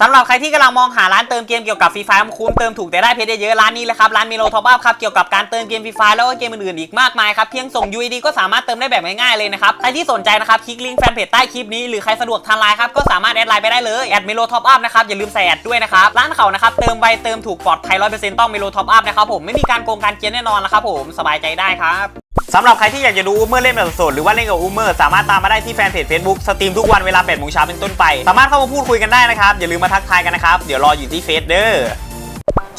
สำหรับใครที่กำลังมองหาร้านเติมเกมเกี่ยวกับฟรีไฟคุ้มเติมถูกแต่ได้เพชรเยอะร้านนี้เลยครับ ร้านมีโลท็อปอัพครับ เกี่ยวกับการเติมเกมฟรีไฟแล้วก็เกมอื่นๆอีกมากมายครับ เพียงส่ง UID ก็สามารถเติมได้แบบง่ายๆเลยนะครับ ใครที่สนใจนะครับ คลิกลิงก์แฟนเพจใต้คลิปนี้ หรือใครสะดวกทางไลน์ครับ ก็สามารถแอดไลน์ไปได้เลยแอดเมโลท็อปอัพนะครับอย่าลืมใส่แอดด้วยนะครับร้านเขานะครับเติมไวเติมถูกปลอดภัยร้อยเปอร์เซ็นต์ต้องเมโลท็อปอัพนะครับผมไม่มีการโกงการเกียนแน่นอนนะครับผมสบายใจได้ครับ สำหรับใครที่อยากจะดูอูเมอร์เล่นแบบสดหรือว่าเล่นกับอูเมอร์สามารถตามมาได้ที่แฟนเพจ Facebook สตรีมทุกวันเวลา8โมงเช้าเป็นต้นไป สามารถเข้ามาพูดคุยกันได้นะครับ อย่าลืมมาทักทายกันนะครับ เดี๋ยวรออยู่ที่เฟซเด้อ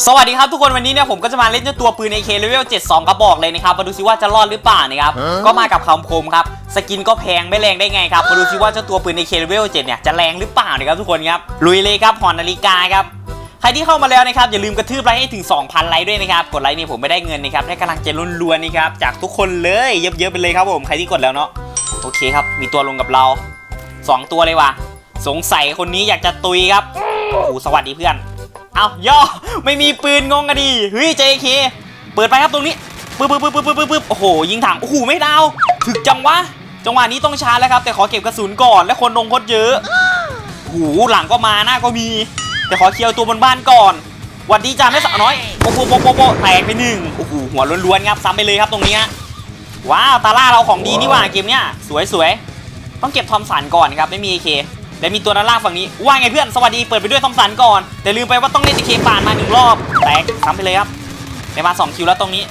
สวัสดีครับทุกคนวันนี้เนี่ยผมก็จะมาเล่นเจ้าตัวปืน AK Level 72กระบอกเลยนะครับมาดูซิว่าจะรอดหรือเปล่านะครับก็มากับคำคมครับสกินก็แพงไม่แรงได้ไงครับมาดูซิว่าเจ้าตัวปืน AK Level 7เนี่ยจะแรงหรือเปล่านะครับทุกคนครับลุยเลยครับหอนาฬิกาครับ ใครที่เข้ามาแล้วนะครับอย่าลืมกระทืบไลค์ให้ถึง 2,000 ไลค์ด้วยนะครับ กดไลค์นี่ผมไม่ได้เงินนะครับได้กำลังใจล้วนๆนะครับจากทุกคนเลยเยอะๆไปเลยครับผมใครที่กดแล้วเนาะโอเคครับ มีตัวลงกับเรา 2 ตัวเลยว่ะสงสัยคนนี้อยากจะตุยครับโอ้โหสวัสดีเพื่อน เอาย่อไม่มีปืนงงกันดีเฮ้ย JK เปิดไปครับตรงนี้ปึ๊บปึ๊บปึ๊บปึ๊บปึ๊บปึ๊บโอ้โหยิงถังโอ้โหไม่ดาวถึกจังวะจังหวะนี้ต้องชาร์จแล้วครับ แต่ขอเก็บกระสุนก่อนและคนลงโคตรเยอะโอ้โหหลังก็มาหน้าก็มี แต่ขอเคลียร์ตัวบนบ้านก่อนหวัดดีจ้าแม่สาวน้อยโปะโปะโปะโปะโปะแตกไปหนึ่งโอ้โหหัวล้วนๆครับซ้ำไปเลยครับตรงนี้ว้าวตาล่าเราของดีนี่หว่าเกมเนี้ยสวยสวยๆต้องเก็บทอมสันก่อนครับไม่มีเอเคและมีตัวด้านล่างฝั่งนี้ว่าไงเพื่อนสวัสดีเปิดไปด้วยทอมสันก่อนแต่ลืมไปว่าต้องเล่นเอเคป่านมาหนึ่งรอบแตกซ้ำไปเลยครับได้มาสองคิวแล้วตรงนี้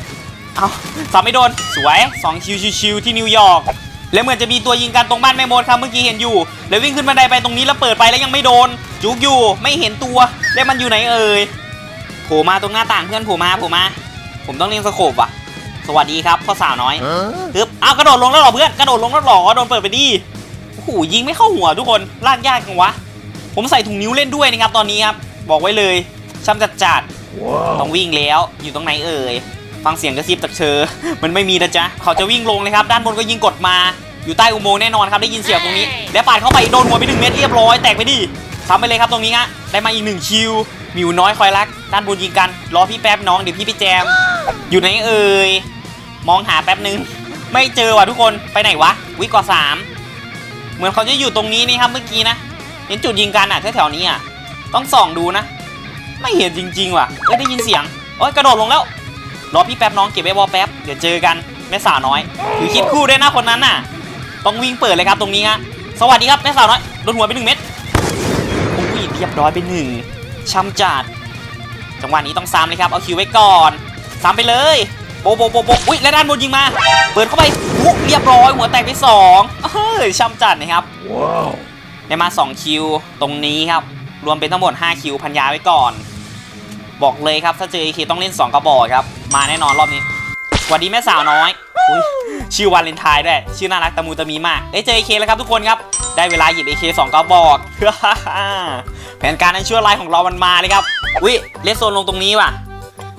เอาซ้ำไม่โดนสวยสองคิวชิวๆที่นิวยอร์ก แล้วเหมือนจะมีตัวยิงกันตรงบ้านแม่มดครับเมื่อกี้เห็นอยู่ แล้ววิ่งขึ้นบันไดไปตรงนี้แล้วเปิดไปแล้วยังไม่โดน จุกอยู่ไม่เห็นตัวแล้วมันอยู่ไหนเอ่ยโผล่มาตรงหน้าต่างเพื่อนโผล่มาโผล่มา ผมต้องเล่นสโคปว่ะ สวัสดีครับพ่อสาวน้อยฮึบอ้าวกระโดดลงแล้วเหรอเพื่อนกระโดดลงแล้วเหรอโดนเปิดไปดิโอ้โหยิงไม่เข้าหัวทุกคนลากยากจังวะ ผมใส่ถุงนิ้วเล่นด้วยนะครับตอนนี้ครับบอกไว้เลยช่ำจัดจัดๆต้องวิ่งแล้วอยู่ตรงไหนเอ่ยฟังเสียงกระซิบจากเชอมันไม่มีนะจ๊ะ เขาจะวิ่งลงเลยครับ ด้านบนก็ยิงกดมา อยู่ใต้อุโมงค์แน่นอนครับได้ยินเสียงตรงนี้ และปาดเข้าไปโดนหัวไปหนึ่งเม็ดเรียบร้อยแตกไปดิซ้ำไปเลยครับตรงนี้ฮะได้มาอีกหนึ่งคิวมิวน้อยคอยรัก ด้านบนยิงกันรอพี่แป๊บน้องเดี๋ยวพี่ไปแจม อยู่ไหนเอ่ยมองหาแป๊บนึง ไม่เจอว่ะทุกคนไปไหนวะวิกกว่าสามเหมือนเขาจะอยู่ตรงนี้นี่ครับเมื่อกี้นะเห็นจุดยิงกันอะแถวๆนี้อะต้องส่องดูนะ ไม่เห็นจริง ๆ ว่ะเอ้ยได้ยินเสียงเอ้ยกระโดดลงแล้วรอพี่แป๊บน้องเก็บไว้บอลแป๊บเดี๋ยวเจอกันแม่สาวน้อยถือคิดคู่ด้วยนะคนนั้นน่ะ ต้องวิ่งเปิดเลยครับตรงนี้ฮะสวัสดีครับแม่สาวน้อยโดนหัวไปหนึ่งเม็ดโอ้ยเรียบร้อยไปหนึ่งช้ำจัดจังหวะนี้ต้องซ้ำเลยครับเอาคิวไว้ก่อนซ้ำไปเลยโปะโปะโปะโปะอุ้ยและด้านบนยิงมา เปิดเข้าไปอุ๊เรียบร้อยหัวแตกไปสองเฮ้ยช้ำจัดนะครับได้มา2คิวตรงนี้ครับรวมเป็นทั้งหมด5คิวพันยาไว้ก่อน บอกเลยครับถ้าเจอ AK ต้องเล่น 2 กระบอกครับ มาแน่นอนรอบนี้ สวัสดีแม่สาวน้อยอยชื่อวาเลนไทน์ด้วย ชื่อน่ารักตะมูตะมีมากเอ้ยเจอ AK แล้วครับทุกคนครับ ได้เวลาหยิบ AK 2กระบอก แผนการอันชั่วร้ายของเรามันมาเลยครับ อุ้ยเลสโซนลงตรงนี้ว่ะ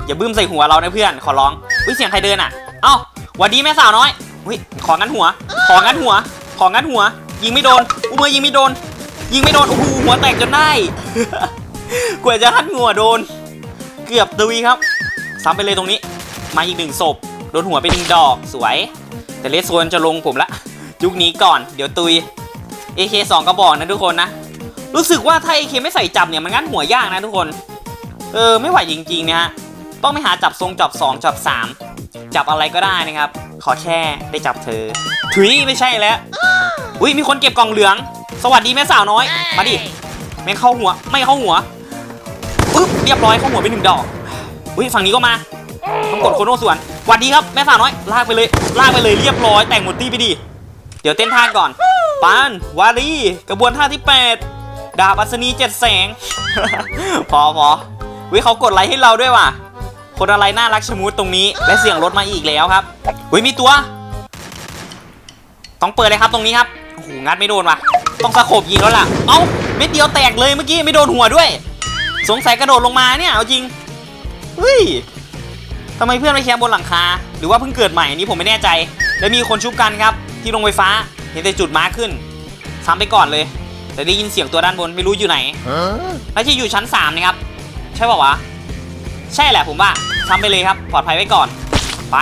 อย่าบึ้มใส่หัวเรานะเพื่อน ขอร้อง อุ้ยเสียงใครเดินอะ เอ้าวัดดีแม่สาวน้อย อุ้ยของงันหัว ของงันหัว ของงันหัว ยิงไม่โดน อุเมอยิงไม่โดน ยิงไม่โดน โอ้โหหัวแตกจนได้กว่าจะทัดหัวโดน เกือบตุยครับ ซ้ำไปเลยตรงนี้ มาอีกหนึ่งศพ ดนหัวไปหนึ่งดอกสวย แต่เลสโซนจะลงผมละยุคนี้ก่อนเดี๋ยวตุย AK 2กระบอกนะทุกคนนะ รู้สึกว่าถ้า AK ไม่ใส่จับเนี่ยมันงั้นหัวยากนะทุกคน เออไม่ไหวจริงๆนะฮะต้องไปหาจับทรงจับ2จับ3 จับอะไรก็ได้นะครับ ขอแค่ได้จับเธอ ถุยไม่ใช่แล้วอุ้ยมีคนเก็บกล่องเหลือง สวัสดีแม่สาวน้อย มาดิไม่เข้าหัวไม่เข้าหัวปึ๊บเรียบร้อยเข้าหัวไปหนึ่งดอกอุ้ยฝั่งนี้ก็มาต้องกดโคโนส่วน สวัสดีครับแม่สาวน้อยลากไปเลยลากไปเลยเรียบร้อยแต่งหมดตี้ไปดิเดี๋ยวเต้นท่าก่อนปานวารีกระบวนท่าที่ 8 ดาบอัศนีเจ็ดแสง พอพอวิเขากดไลค์ให้เราด้วยว่ะ คนอะไรน่ารักชะมุดตรงนี้ และเสียงรถมาอีกแล้วครับวิมีตัว ต้องเปิดเลยครับตรงนี้ครับโอ้โหงัดไม่โดนว่ะ ต้องสะโขบยิงแล้วล่ะ เอ้าเม็ดเดียวแตกเลยเมื่อกี้ไม่โดนหัวด้วย สงสัยกระโดดลงมาเนี่ยเอาจริงเฮ้ย ทำไมเพื่อนไม่แคมบนหลังคา หรือว่าเพิ่งเกิดใหม่อันนี้ผมไม่แน่ใจ แล้วมีคนชุบกันครับ ที่โรงไฟฟ้า เห็นแต่จุดมาร์คขึ้นซ้ำไปก่อนเลย แต่ได้ยินเสียงตัวด้านบนไม่รู้อยู่ไหนน่าจะอยู่ชั้น3นะครับ ใช่ป่าวะ ใช่แหละผมว่าทำไปเลยครับปลอดภัยไว้ก่อน ไป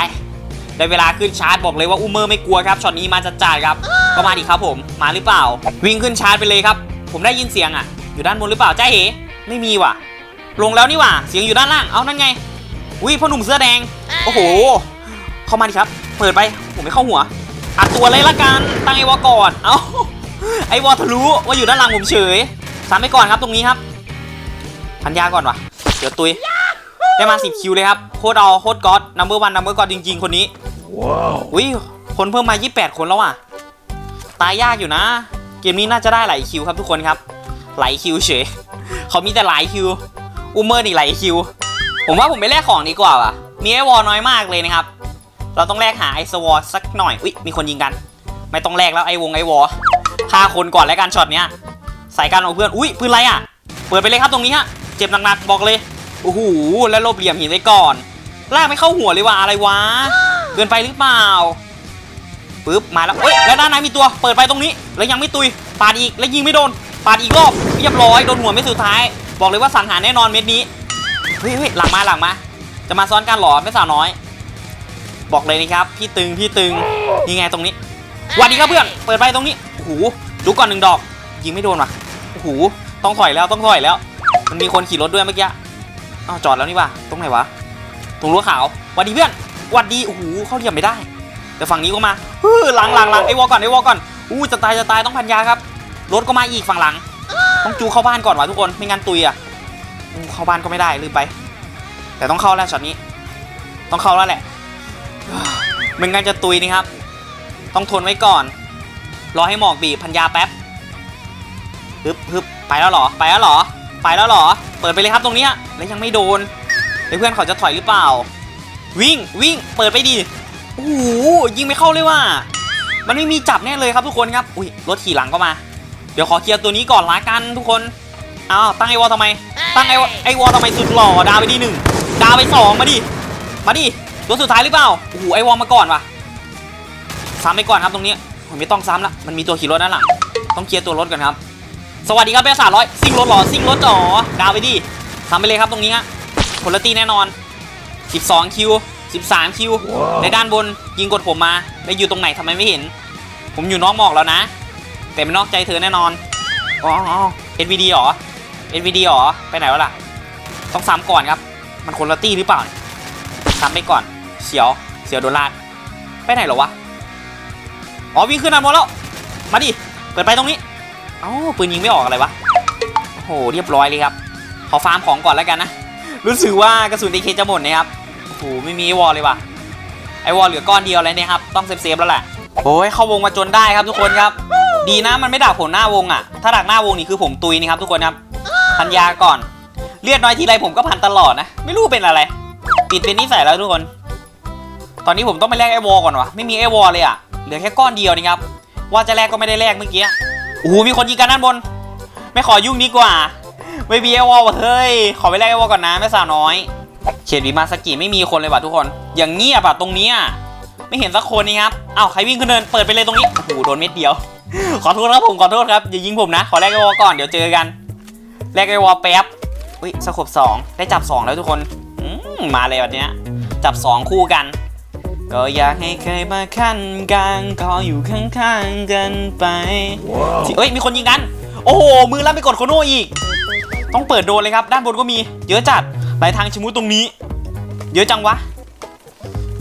ได้เวลาขึ้นชาร์จบอกเลยว่าอูเมอร์ไม่กลัวครับช็อตนี้มาจัดจ่ายครับก็มาดิครับผมมาหรือเปล่า วิ่งขึ้นชาร์จไปเลยครับ ผมได้ยินเสียงอะ อยู่ด้านบนหรือเปล่าจ้าเอ๋ไม่มีว่ะ ลงแล้วนี่ว่ะเสียงอยู่ด้านล่างเอานั่นไง อุ้ยพ่อหนุ่มเสื้อแดง โอ้โห เข้ามาดิครับ เปิดไป ผมไม่เข้าหัว อัดตัวเลยละกัน ตั้งไอวอก่อน เอ้า ไอวอทะลุว่าอยู่ด้านหลังผมเฉยสามไปก่อนครับตรงนี้ครับ พันยาก่อนว่ะเดี๋ยวตุย ได้มา10คิวเลยครับ โคตรเอาโคตรก๊อตนัมเบอร์วันนัมเบอร์ก๊อตจริง ๆ คนนี้อุ้ย คนเพิ่มมา 28 คนแล้วอะ ตายยากอยู่นะ เกมนี้น่าจะได้หลายคิวครับทุกคนครับ หลายคิวเฉย เขามีแต่หลายคิว อูเมอร์นี่หลายคิว ผมว่าผมไปแลกของดีกว่าว่ะ มีไอวอลน้อยมากเลยนะครับ เราต้องแลกหาไอสวอสักหน่อย อุ้ยมีคนยิงกัน ไม่ต้องแลกแล้วไอวงไอวอฆ่าคนก่อนแล้วกันช็อตเนี้ยใส่กันเอาเพื่อน อุ้ยปืนอะไรอะ เปิดไปเลยครับตรงนี้ฮะ เจ็บหนักๆบอกเลย โอ้โห แล้วลบเหลี่ยมหินไว้ก่อน ลากไม่เข้าหัวเลยว่ะอะไรวะ เกินไปหรือเปล่าปึ๊บมาแล้วเฮ้ยแล้วด้านในมีตัวเปิดไปตรงนี้ แล้วยังไม่ตุยปาดอีกแล้วยิงไม่โดนปาดอีกรอบเรียบร้อยโดนหัวเม็ดสุดท้าย บอกเลยว่าสังหารแน่นอนเม็ดนี้ เฮ้ยหลังมาหลังมา จะมาซ้อนกันหรอแม่สาวน้อย บอกเลยนะครับ พี่ตึงพี่ตึงนี่ไงตรงนี้หวัสดีครับเพื่อน เปิดไปตรงนี้โอ้โหดูก่อนหนึ่งดอก ยิงไม่โดนว่ะโอ้โหต้องถอยแล้วต้องถอยแล้ว มันมีคนขี่รถด้วยเมื่อกี้อ้าวจอดแล้วนี่ว่ะตรงไหนวะตรงรั้วขาวหวัดดีเพื่อนหวัดดีโอ้โหเข้าเหลี่ยมไม่ได้ แต่ฝั่งนี้ก็มาเฮ้ยหลังหลังหลังไอ้วอก่อนไอ้วอก่อนอู้จะตายจะตายต้องพันยาครับรถก็มาอีกฝั่งหลัง ต้องจูเข้าบ้านก่อนวะทุกคนไม่งั้นตุยอะ เข้าบ้านก็ไม่ได้ลืมไป แต่ต้องเข้าแล้วช็อตนี้ ต้องเข้าแล้วแหละไม่งั้นจะตุยนี่ครับ ต้องทนไว้ก่อน รอให้หมอกบีบพันยาแป๊บฮึบฮึบไปแล้วหรอ ไปแล้วหรอ ไปแล้วหรอ เปิดไปเลยครับตรงเนี้ยแล้วยังไม่โดนเพื่อนเขาจะถอยหรือเปล่า วิ่งวิ่งเปิดไปดิโอ้โหยิงไม่เข้าเลยว่ะมันไม่มีจับแน่เลยครับทุกคนครับอุ้ยรถขี่หลังก็มา เดี๋ยวขอเคลียร์ตัวนี้ก่อนละกันทุกคนอ้าวตั้งไอวอลทำไม ตั้งไอวอลไอวอลทำไมสุดหล่อดาวไปดีหนึ่งดาวไปสองมาดิมาดิตัวสุดท้ายหรือเปล่าโอ้โหไอวอลมาก่อนว่ะซ้ำไปก่อนครับตรงนี้ผมไม่ต้องซ้ำละมันมีตัวขี่รถด้านหลังต้องเคลียร์ตัวรถก่อนครับ สวัสดีครับเบสสามร้อยซิ่งรถเหรอซิ่งรถจ๋อดาวไปดิทำไปเลยครับตรงนี้ฮะผลตีแน่นอน 12 คิว 13 คิว ในด้านบนยิงกดผมมาไปอยู่ตรงไหนทำไมไม่เห็น ผมอยู่นอกหมอกแล้วนะ แต่ไม่นอกใจเธอแน่นอน อ๋ออ๋อ NVD เหรอ NVD เหรอ ไปไหนวะล่ะ ต้องซ้ำก่อนครับ มันคนละตี้หรือเปล่าซ้ำไปก่อน เสียว เสียวโดนลาด ไปไหนหรอวะ อ๋อวิ่งขึ้นด้านบนแล้ว มาดิ เปิดไปตรงนี้ เอ้าปืนยิงไม่ออกอะไรวะ โอ้โหเรียบร้อยเลยครับ ขอฟาร์มของก่อนแล้วกันนะ รู้สึกว่ากระสุน AK จะหมดนะครับ โอ้โหไม่มีไอวอลเลยว่ะ ไอวอลเหลือก้อนเดียวเลยเนี่ยครับ ต้องเซฟๆแล้วแหละโอ้ยเข้าวงมาจนได้ครับทุกคนครับ ดีนะมันไม่ดักผมหน้าวงอะ ถ้าดักหน้าวงนี่คือผมตุยนี่ครับทุกคนครับ พันยาก่อน เลือดน้อยทีไรผมก็พันตลอดนะ ไม่รู้เป็นอะไร ติดเป็นนิสัยแล้วทุกคน ตอนนี้ผมต้องไปแลกไอวอลก่อนวะไม่มีไอวอลเลยอะเหลือแค่ก้อนเดียวนี่ครับ ว่าจะแลกก็ไม่ได้แลกเมื่อกี้โอ้โหมีคนยิงกันด้านบน ไม่ขอยุ่งดีกว่า ไม่มีไอวอลวะเฮ้ย ขอไปแลกไอวอลก่อนนะแม่สาวน้อย เขตวิมาสกิไม่มีคนเลยว่ะทุกคน อย่างเงียบอะตรงเนี้ยไม่เห็นสักคนนี่ครับอ้าวใครวิ่งขึ้นเดินเปิดไปเลยตรงนี้ โอ้โหโดนเม็ดเดียว ขอโทษครับผมขอโทษครับอย่ายิงผมนะ ขอแลกไอวอลก่อนเดี๋ยวเจอกัน แลกไอวอลแป๊บอุ้ยสกบสองได้จับสองแล้วทุกคนอืมมาเลยวันเนี้ยจับสองคู่กัน ก็อยากให้เคยมาขั้นกลางขออยู่ข้างๆกันไปที่เอ้ยมีคนยิงกัน โอ้โหมือลั่นไปกดโคโน่อีก ต้องเปิดโดนเลยครับ ด้านบนก็มี เยอะจัดหลายทางชิมุตรงนี้ เยอะจังวะ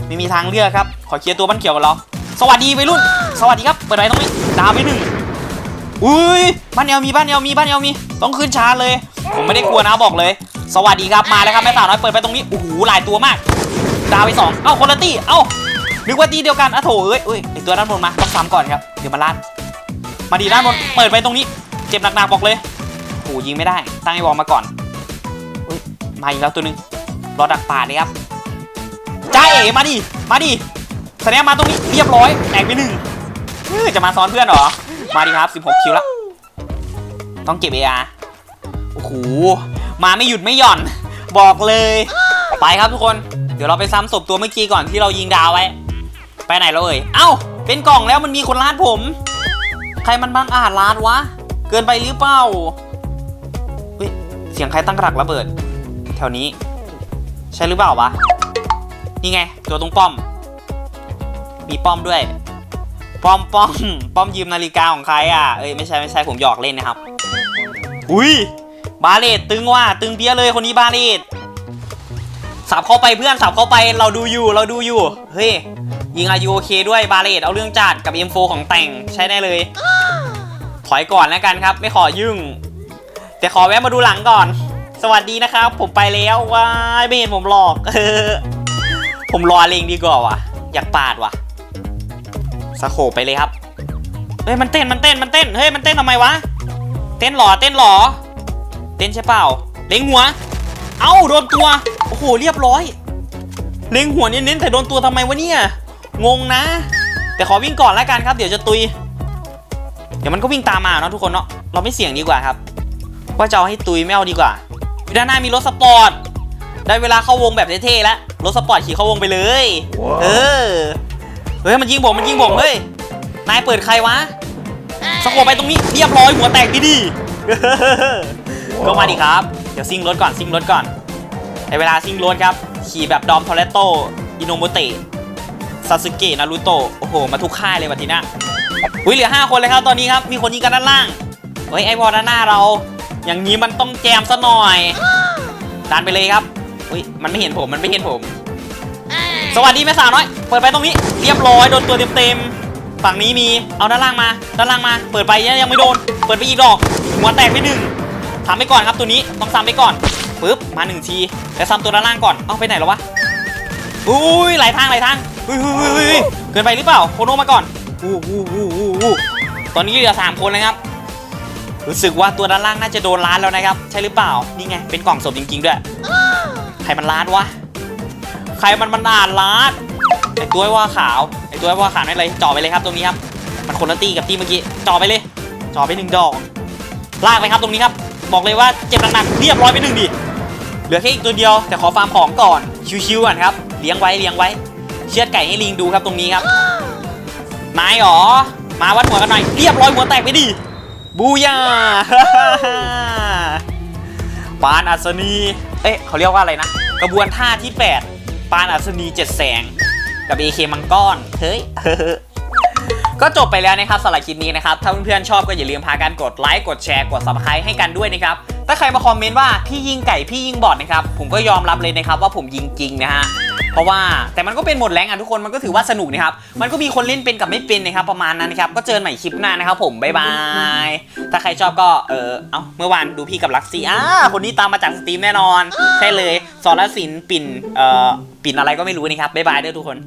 ไม่มีทางเลือกครับ ขอเคลียร์ตัวบ้านเขียวกับเรา สวัสดีวัยรุ่น สวัสดีครับ เปิดไปตรงนี้ดาวไปหนึ่งอุ้ยบ้านเอลมีบ้านเอลมีบ้านเอลมี ต้องขึ้นชาร์จเลย ผมไม่ได้กลัวนะบอกเลย สวัสดีครับมาแล้วครับแม่สาวน้อยเปิดไปตรงนี้โอ้โหหลายตัวมาก ดาวไปสองเอ้าคนละตี้เอ้านึกว่าตีเดียวกันอะโถเอ้ยเอ้ยไอตัวด้านบนมาต้องซ้ำก่อนครับเดี๋ยวมาลาดมาดีด้านบนเปิดไปตรงนี้ เจ็บหนักๆบอกเลยโอ้ยิงไม่ได้ ตั้งไอวอลมาก่อนเฮ้ยมาอีกแล้วตัวนึงรอดักป่าเลยครับจ้าเอ๋มาดิมาดิแสดงมาตรงนี้เรียบร้อยแตกไปหนึ่งเฮ้ยจะมาซ้อนเพื่อนเหรอ มาดิครับ 16 คิวและต้องเก็บเออาโอ้ โหมาไม่หยุดไม่หย่อน บอกเลย ไปครับทุกคน เดี๋ยวเราไปซ้ำศพตัวเมื่อกี้ก่อนที่เรายิงดาวไว้ ไปไหนแล้วเอ่ย เอ้า เป็นกล่องแล้วมันมีคนลาดผม ใครมันบังอาจลาดวะ เกินไปหรือเปล่าเฮ้ย เสียงใครตั้งกระดักระเบิด แถวนี้ ใช่หรือเปล่าวะ นี่ไง ตัวตรงป้อม มีป้อมด้วย ป้อมป้อมป้อมยืมนาฬิกาของใครอะ เอ้ยไม่ใช่ไม่ใช่ผมหยอกเล่นนะครับ อุ้ย บาเลตตึงว่ะตึงเปี้ยเลยคนนี้บาเลตสับเข้าไปเพื่อนสับเข้าไปเราดูอยู่เราดูอยู่ เฮ้ยยิงอายุโอเคด้วยบาเลตเอาเรื่องจัดกับ M4 ของแต่งใช้ได้เลย ถอยก่อนแล้วกันครับ ไม่ขอยุ่ง แต่ขอแวะมาดูหลังก่อน สวัสดีนะครับ ผมไปแล้วว้ายไม่เห็นผมหลอกเออผมรอเลงดีกว่าวะอยากปาดวะสะโขไปเลยครับเฮ้ยมันเต้นมันเต้นมันเต้นเฮ้ยมันเต้นทำไมวะ เต้นหรอเต้นหรอ เต้นใช่เปล่า เล็งหัว เอ้าโดนตัว โอ้โหเรียบร้อย เล็งหัวเน้นๆแต่โดนตัวทำไมวะเนี่ย งงนะ แต่ขอวิ่งก่อนแล้วกันครับ เดี๋ยวจะตุย เดี๋ยวมันก็วิ่งตามมาเนาะทุกคนเนาะ เราไม่เสี่ยงดีกว่าครับ ว่าจะเอาให้ตุยไม่เอาดีกว่าอยู่ด้านหน้ามีรถสปอร์ต ได้เวลาเข้าวงแบบเท่ๆแล้ว รถสปอร์ตขี่เข้าวงไปเลย เออ เฮ้ยมันยิงผมมันยิงผมเฮ้ย นายเปิดใครวะสโคปไปตรงนี้เรียบร้อยหัวแตกดีดี ก็มาดิครับ เดี๋ยวซิ่งรถก่อนซิ่งรถก่อน ในเวลาซิ่งรถครับ ขี่แบบดอมทอร์เรโตอินโนโมเตะซาสึเกะนารูโตะโอ้โห มาทุกค่ายเลยวันทีน่ะอุ้ยเหลือ 5 คนเลยครับตอนนี้ครับ มีคนยิงกันด้านล่างเฮ้ยไอวอลด้านหน้าเรา อย่างนี้มันต้องแจมซะหน่อยดันไปเลยครับอุ้ยมันไม่เห็นผมมันไม่เห็นผม สวัสดีแม่สาวน้อย เปิดไปตรงนี้ เรียบร้อยโดนตัวเต็มๆฝั่งนี้มีเอาด้านล่างมา ด้านล่างมา เปิดไปยังยังไม่โดน เปิดไปอีกดอกหัวแตกไปหนึ่ง ทำไปก่อนครับตัวนี้ต้องซ้ำไปก่อนปึ๊บมาหนึ่งทีแล้วซ้ำตัวด้านล่างก่อนเอ้าไปไหนแล้ววะอุ้ยหลายทางหลายทางอุ้ยอุ้ยอุ้ยเกินไปหรือเปล่าโคโนมาก่อนอู้อู้อู้อู้อู้ตอนนี้เหลือสามคนเลยครับรู้สึกว่าตัวด้านล่างน่าจะโดนล้านแล้วนะครับ ใช่หรือเปล่านี่ไงเป็นกล่องศพจริง ๆ ด้วยใครมันล้านวะใครมันมันอ่านล้านไอตัวว่าขาวไอตัวว่าขาวนั่นเลยจ่อไปเลยครับตรงนี้ครับมันคนละตีกับตีเมื่อกี้จ่อไปเลยจ่อไปหนึ่งดอกลากไปครับตรงนี้ครับ บอกเลยว่าเจ็บหนักๆเรียบร้อยไปหนึ่งดิเหลือแค่อีกตัวเดียวแต่ขอฟาร์มของก่อนชิวๆก่อนครับเลี้ยงไว้เลี้ยงไว้ เชือดไก่ให้ลิงดูครับตรงนี้ครับนายหรอมาวัดหัวกันหน่อยเรียบร้อยหัวแตกไปดิบูย่าปานอัศนีเอ๊ะเขาเรียกว่าอะไรนะ กระบวนท่าที่ 8 ปานอัศนีเจ็ดแสง กับ AK มังกรเฮ้ย ก็จบไปแล้วนะครับสำหรับคลิปนี้นะครับ ถ้าเพื่อนๆชอบก็อย่าลืมพากันกดไลค์กดแชร์กด subscribe ให้กันด้วยนะครับ ถ้าใครมาคอมเมนต์ว่าพี่ยิงไก่พี่ยิงบอดนะครับผมก็ยอมรับเลยนะครับว่าผมยิงจริงนะฮะเพราะว่าแต่มันก็เป็นหมดแรงอะทุกคนมันก็ถือว่าสนุกนะครับมันก็มีคนเล่นเป็นกับไม่เป็นนะครับประมาณนั้นนะครับก็เจอกันใหม่คลิปหน้านะครับผมบ๊ายบายถ้าใครชอบก็เออเอาเมื่อวานดูพี่กับลักซี่อ่าคนนี้ตามมาจากสตรีมแน่นอนใช่เลยสอนศิลป์ปิ่นเอ่อปิ่นอะไรก็ไม่รู้นะครับบ๊ายบายเด้อทุกคน